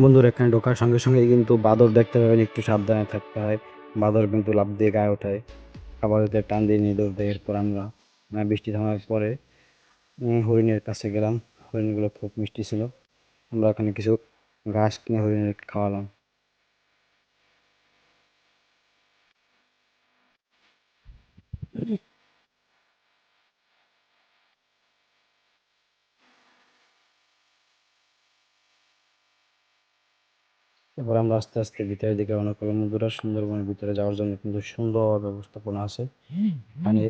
বন্ধুরা এখানে ঢোকার সঙ্গে সঙ্গে কিন্তু বাদর দেখতে পাবেন একটু সাবধানে থাকতে হয়। বাদর কিন্তু লাফ দিয়ে গায়ে ওঠায়। আবার ওদের টান দিয়ে নিয়ে দৌড় দেয় এরপর আমরা। আহ, বৃষ্টি থামার পরে হরিণের কাছে গেলাম। হরিণগুলো খুব মিষ্টি ছিল। আমরা ওখানে কিছু ঘাস কিনে হরিণের খাওয়ালাম। এরপর আমরা আস্তে আস্তে ভিতরের দিকে রওনা করলাম বন্ধুরা সুন্দরবনের ভিতরে যাওয়ার জন্য কিন্তু সুন্দর ব্যবস্থাপনা আছে। মানে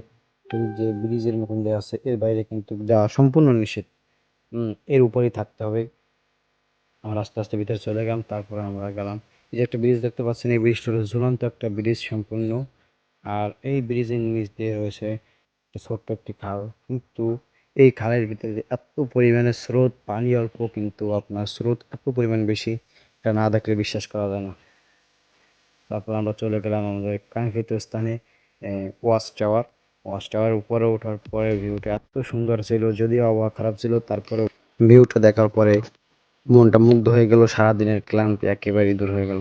যে ব্রিজের মতন দেওয়া আছে, এর বাইরে কিন্তু যাওয়া সম্পূর্ণ নিষেধ। এর উপরেই থাকতে হবে। আমরা আস্তে আস্তে ভিতরে চলে গেলাম, তারপরে আমরা গেলাম। এই যে একটা ব্রিজ দেখতে পাচ্ছেন, এই ব্রিজটা ঝুলন্ত একটা ব্রিজ সম্পূর্ণ। আর এই ব্রিজের নিচ দিয়ে রয়েছে ছোট্ট একটি খাল। কিন্তু এই খালের ভিতরে এত পরিমাণে স্রোত, পানি অল্প, কিন্তু আপনার স্রোত এত পরিমাণ বেশি এটা না দেখলে বিশ্বাস করা যায় না। তারপর আমরা চলে গেলাম আমাদের কাঙ্ক্ষিত স্থানে ওয়াচ টাওয়ার। ওয়াচ টাওয়ার উপরে ওঠার পরে ভিউটা এত সুন্দর ছিল, যদিও আবহাওয়া খারাপ ছিল, তারপরে ভিউটা দেখার পরে মনটা মুগ্ধ হয়ে গেল, সারাদিনের ক্লান্তি একেবারেই দূর হয়ে গেল।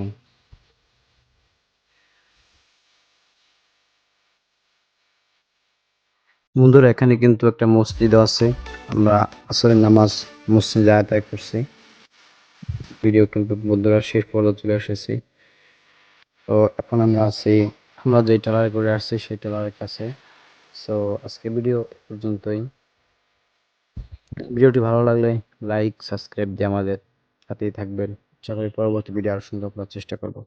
বন্ধুরা, এখানে কিন্তু একটা মসজিদও আছে। আমরা আসলে নামাজ মসজিদে আদায় করছি। ভিডিও কিন্তু বন্ধুরা শেষ পর্যন্ত চলে এসেছি। তো এখন আমরা আছি, আমরা যে টেলার করে আসছি সেই ট্রেলারের কাছে। সো আজকে ভিডিও পর্যন্তই। ভিডিওটি ভালো লাগলে লাইক সাবস্ক্রাইব দিয়ে আমাদের সাথেই থাকবেন। আশা করি পরবর্তী ভিডিও আরও সুন্দর করার চেষ্টা করব।